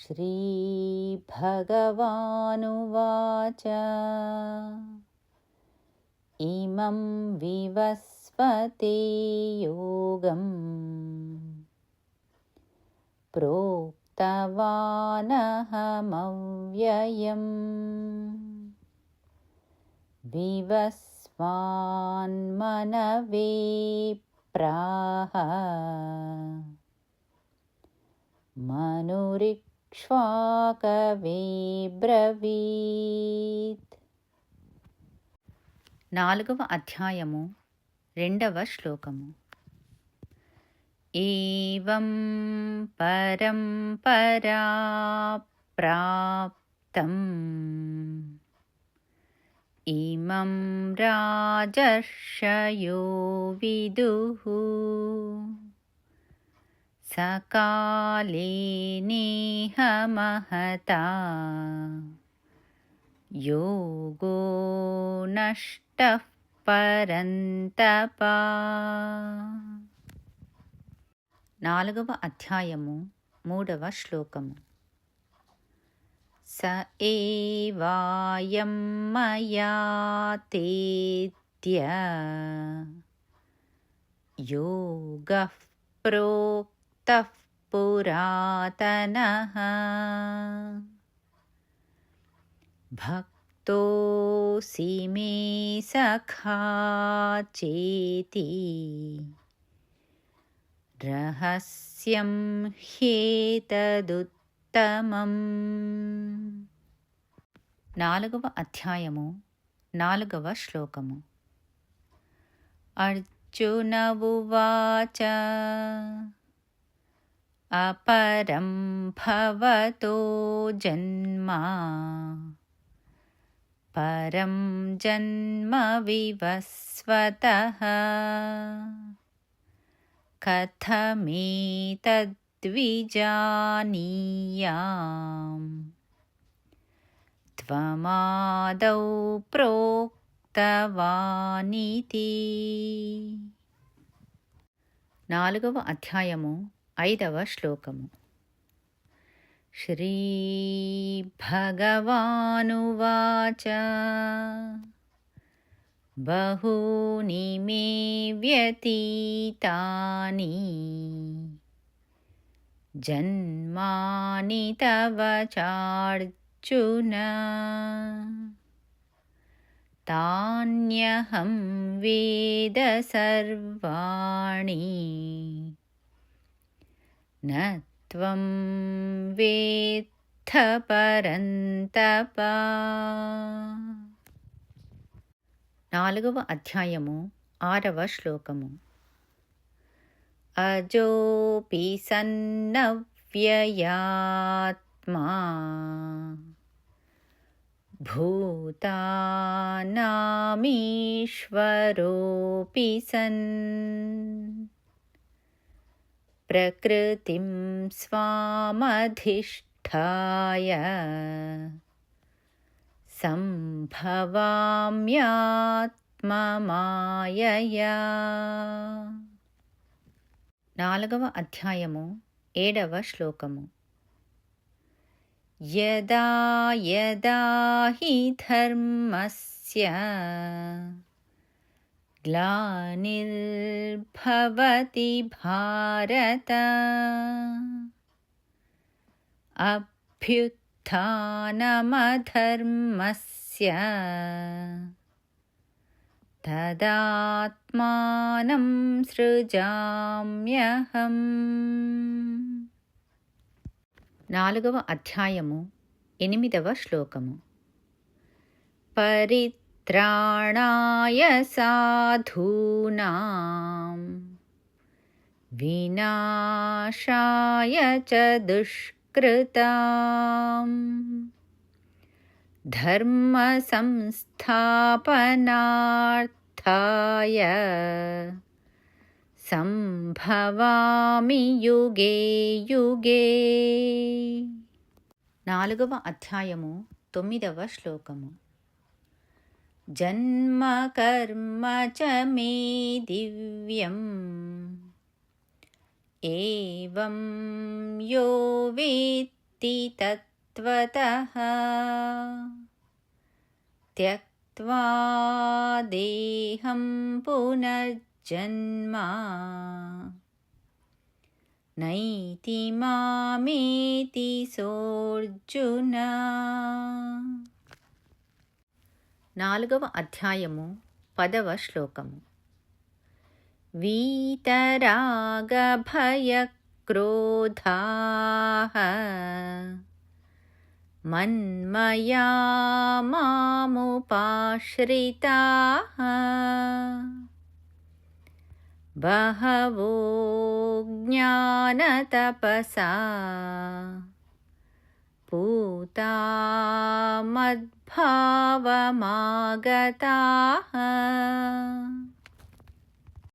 श्रीभगवानुवाच। इमं विवस्वते योगम्। प्रोक्तवानहमव्ययम्। विवस्वान्मनवे प्राह బ్రవీత్ నాలుగవ అధ్యాయము రెండవ శ్లోకము ఏం పరంపరా ప్రాప్తం ఇమం రాజర్షయో విదుః सकाले नेहमहता योगो नष्टः పరంతపా నాలుగవ అధ్యాయము మూడవ శ్లోకము స ఏవాయం మయా తేత్య యోగః ప్రోక్ तः पुरातनः। भक्तोऽसि मे सखा चेति। रहस्यं ह्येतदुत्तमम्। नालगव अध्यायमु नागव श्लोकमु। अर्जुन उवाच। अपरं भवतो जन्मा परं जन्म विवस्वतः कथमेतद्विजानीयाम् त्वमादौ प्रोक्तवानिति నాలుగవ అధ్యాయము ऐदवश्लोकं श्रीभगवानुवाच बहूनि मेव्यतीतानि जन्मानि तव चार्जुन तान्यहं वेदसर्वाणि न त्वं वेत्थ పరంతపా నాలుగవ అధ్యాయము ఆరవ శ్లోకము అజోపి సన్నవ్యయాత్మా భూతానామీశ్వరోపి సన్ प्रकृतिं स्वामधिष्ठाय సంభవామ్యాత్మమాయయా నాలుగవ అధ్యాయము ఏడవ శ్లోకము యదా యదా హి ధర్మస్య ग्लानिर्भवति भारत अभ्युत्थानमधर्मस्य तदात्मानं సృజామ్యహం నాలుగవ అధ్యాయము ఎనిమిదవ శ్లోకము పరి त्राणाय साधूनां विनाशाय च दुष्कृताम् धर्मसंस्थापनार्थाय సంభవామి యుగే యుగే నాలుగవ అధ్యాయము తొమ్మిదవ శ్లోకము जन्मकर्म च मे दिव्यम्। एवं यो वेत्ति तत्त्वतः। त्यक्त्वा देहं पुनर्जन्मा। नैति मामेति सोऽर्जुन నాలుగవ అధ్యాయము పదవ శ్లోకము వీతరాగభయక్రోధా మన్మయా మాముపాశ్రితా బహవో జ్ఞానతపసా पूता मद्भावमागताः